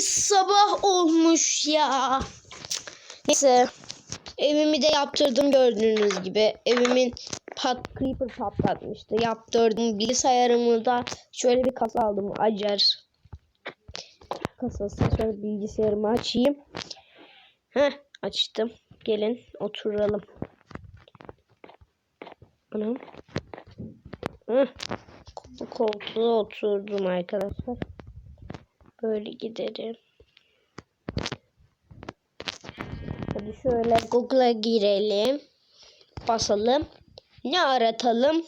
sabah olmuş ya. Neyse. Evimi de yaptırdım gördüğünüz gibi. Evimin pat creeper patlatmıştı. Yaptırdım. Bilgisayarımı da şöyle bir kasa aldım. Acar kasası. Şöyle bilgisayarımı açayım. Heh açtım. Gelin oturalım. Anam. Heh. Koltuğa oturdum arkadaşlar. Böyle giderim. Hadi şöyle Google'a girelim. Basalım. Ne aratalım?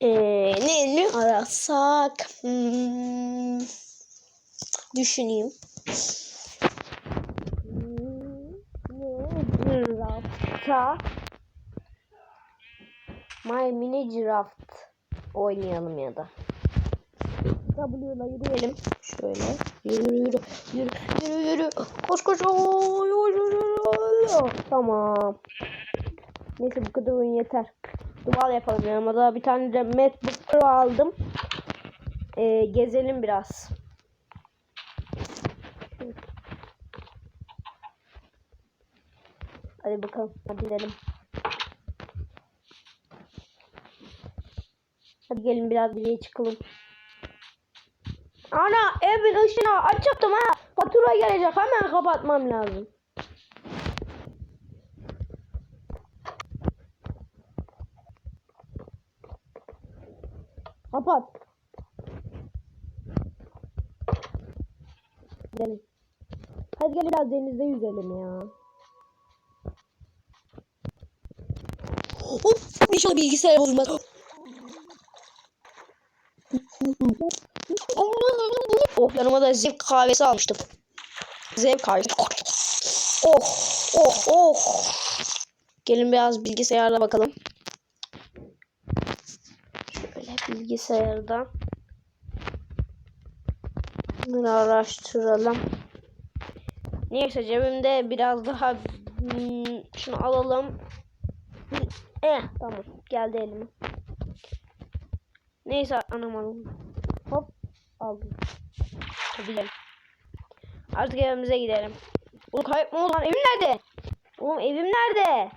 Ee, ne, ne arasak? Hmm, düşüneyim. Hmm, ne? Girafta. My Mini Giraffe oynayalım ya da. W'la yürüyelim. Şöyle. Yürü yürü. Yürü yürü yürü. Koş koş. Oy, oy, oy, oy. Tamam. Neyse bu kadar oyun yeter. Duval yapalım yanıma bir tane de MacBook Pro aldım. Ee, gezelim biraz. Hadi bakalım. Hadi gidelim. Hadi gelin biraz bireye çıkalım. Ana evin ışığını açacaktım ha. Fatura gelecek hemen kapatmam lazım. Kapat. Gidelim. Hadi gel biraz denizde yüzelim ya. Hop, inşallah bilgisayar bozulmaz. Oh yanıma da zevk kahvesi almıştım. Zevk kahvesi. Oh oh oh. Gelin biraz bilgisayarda bakalım. Şöyle bilgisayardan. Bunu araştıralım. Neyse cebimde biraz daha hmm, şunu alalım. Eh tamam geldi elime. Neyse. Hop aldım. Gidelim. Artık evimize gidelim. Oğlum kayıp mı oldu lan? Evim nerede? Oğlum evim nerede?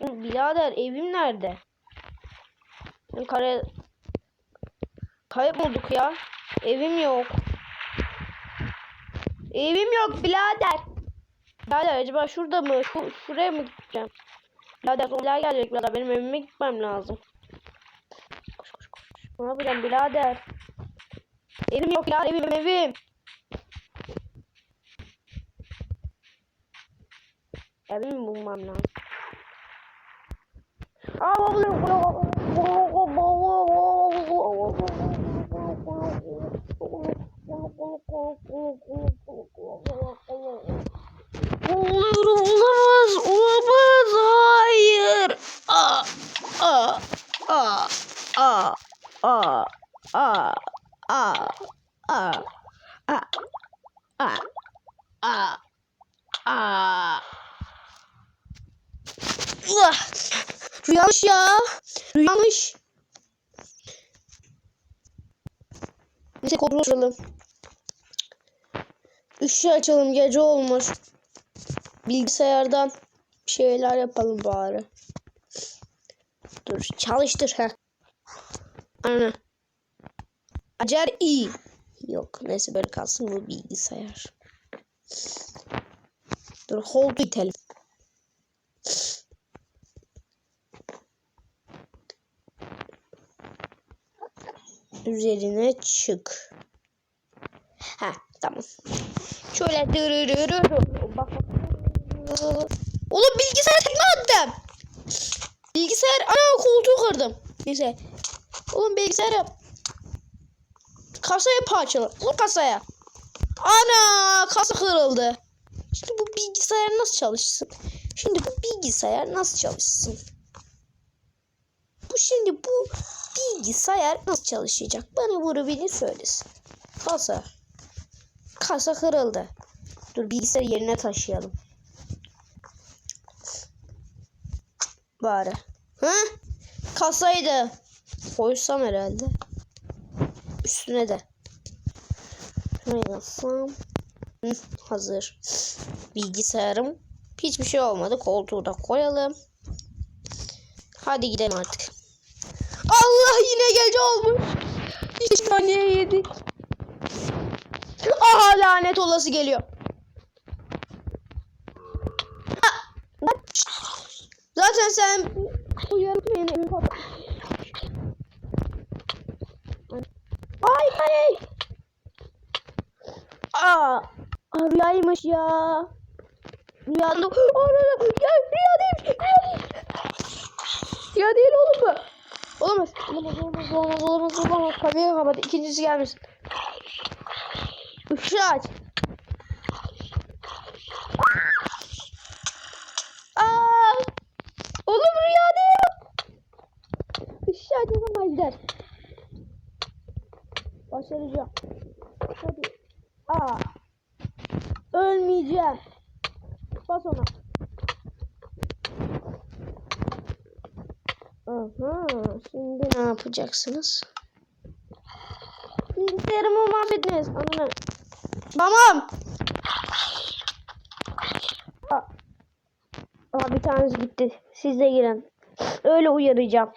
Oğlum birader evim nerede? Ben kare... Kayıp olduk ya? Evim yok. Evim yok birader. Birader acaba şurada mı? Şu, şuraya mı gideceğim? Birader zombiler gelecek birader. Benim evime gitmem lazım. Ne yapacağım birader? Evim yok ya evim evim. Evimi bulmam lazım. Olur olamaz olamaz hayır. Aa, aa, aa, aa, aa, aa, aa, aa, aa, aa, aa. Uah! Rüyamış ya. Rüyamış. Neyse kontrol açalım. Işığı açalım gece olmuş. Bilgisayardan şeyler yapalım bari. Dur çalıştır ha. Ana. Acar iyi. Yok neyse böyle kalsın bu bilgisayar. Dur hold itelim. Üzerine çık. Ha tamam. Şöyle dırırırır. Bak. Oğlum bilgisayar tekme attım. Bilgisayar ana koltuğu kırdım. Neyse. Oğlum bilgisayar yap. Kasayı parçala. Vur kasaya. Ana kasa kırıldı. Şimdi bu bilgisayar nasıl çalışsın? Şimdi bu bilgisayar nasıl çalışsın? Bu şimdi bu bilgisayar nasıl çalışacak? Bana bunu biri söylesin. Kasa. Kasa kırıldı. Dur bilgisayarı yerine taşıyalım. Bari. Hı? Kasaydı. Koysam herhalde. Üstüne de. Yazsam? Hı, hazır. Bilgisayarım. Hiçbir şey olmadı. Koltuğu da koyalım. Hadi gidelim artık. Allah yine gece olmuş. İki saniye yedik. Aha lanet olası geliyor. Zaten sen uyarıp Ay ay. Aa, aa rüyaymış ya. Rüyanda. Aa, rüya, ya, rüya değil. Rüya değil. Rüya değil oğlum bu. Olamaz. Olamaz, olamaz, olamaz, olamaz, olamaz. Kapıyı kapat. İkincisi gelmesin. Işığı aç. Aa! Oğlum rüya değil. Işığı açmasam gider. Başaracağım. Hadi. Aa. Ölmeyeceğim. Bas ona. Aha. Şimdi ne yapacaksınız? Bilgisayarımı mahvettiniz. Ananı. Tamam. Aa. Aa, bir tanesi gitti. Siz de girin. Öyle uyaracağım.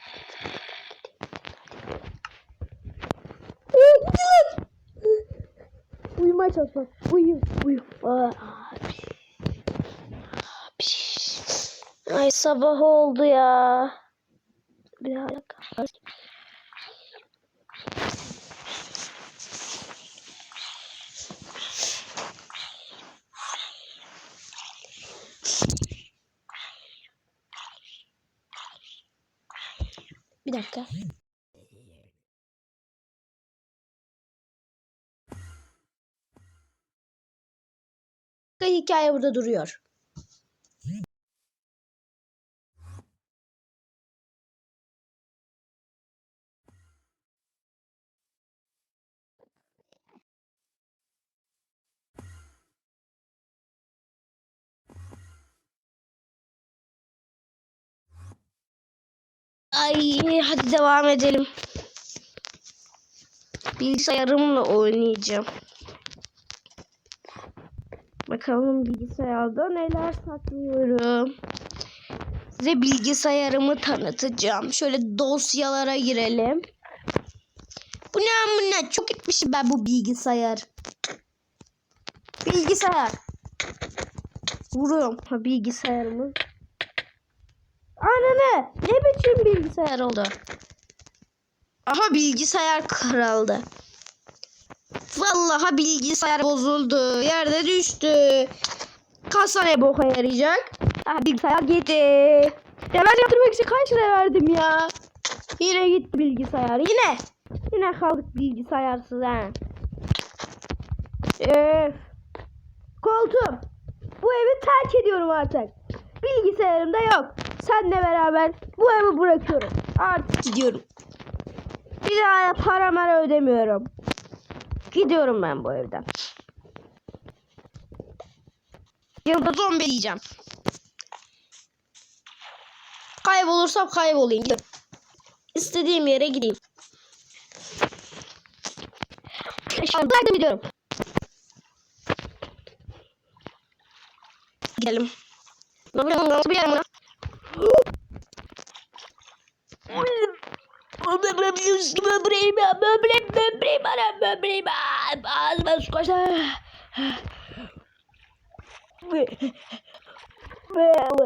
Ee, gitti lan. Uyumaya çalış bak. Uyu. Uyu. Aa. Ay sabah oldu ya. Bir dakika. Bir dakika. Hikaye burada duruyor. Ay hadi devam edelim. Bilgisayarımla oynayacağım. Bakalım bilgisayarda neler saklıyorum. Size bilgisayarımı tanıtacağım. Şöyle dosyalara girelim. Bu ne ne? Çok gitmişim ben bu bilgisayar. Bilgisayar. Vuruyorum ha bilgisayarımı. Ananı ne biçim bilgisayar oldu? Aha bilgisayar kırıldı. Vallahi bilgisayar bozuldu. Yerde düştü. Kasa ne boka yarayacak? Aha bilgisayar gitti. Ya ben yatırmak için kaç lira verdim ya? Yine gitti bilgisayar. Yine. Yine kaldık bilgisayarsız ha. Öf. Koltuğum. Bu evi terk ediyorum artık. Bilgisayarım da yok. Senle beraber bu evi bırakıyorum. Artık gidiyorum. Bir daha para mara ödemiyorum. Gidiyorum ben bu evden. Yanında zombi yiyeceğim. Kaybolursam kaybolayım. Gidiyorum. İstediğim yere gideyim. Bıraktım gidiyorum. Gidelim. Nasıl bir yer mi? Böbreğim, böbreğim, böbreğim, bana böbreğim, ağzıma su kaçtı.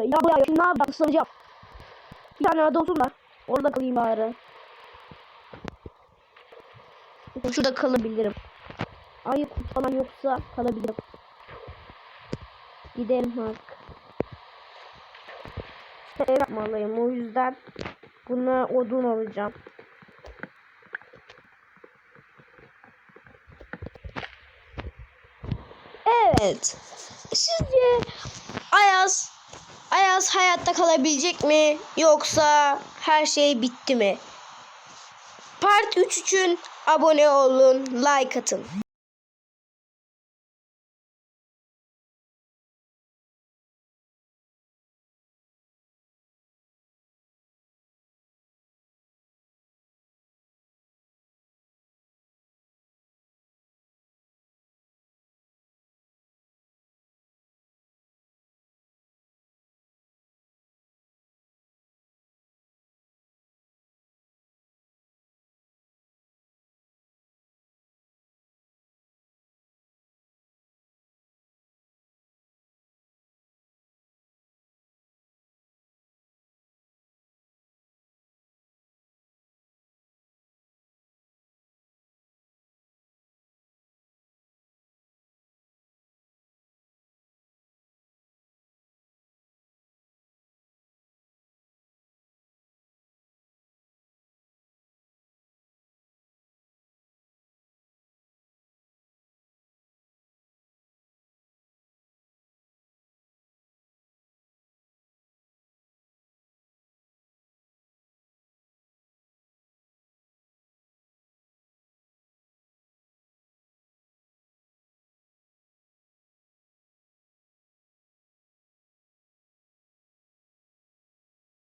Ya bu ya ne yapayım ısıracağım. Bir tane adı olsun da orada kalayım bari. Şurada kalabilirim. Ayıp falan yoksa kalabilirim. Gidelim artık. Ev yapmalıyım o yüzden buna odun alacağım. Evet. Sizce Ayaz Ayaz hayatta kalabilecek mi yoksa her şey bitti mi? Part 3 için abone olun, like atın.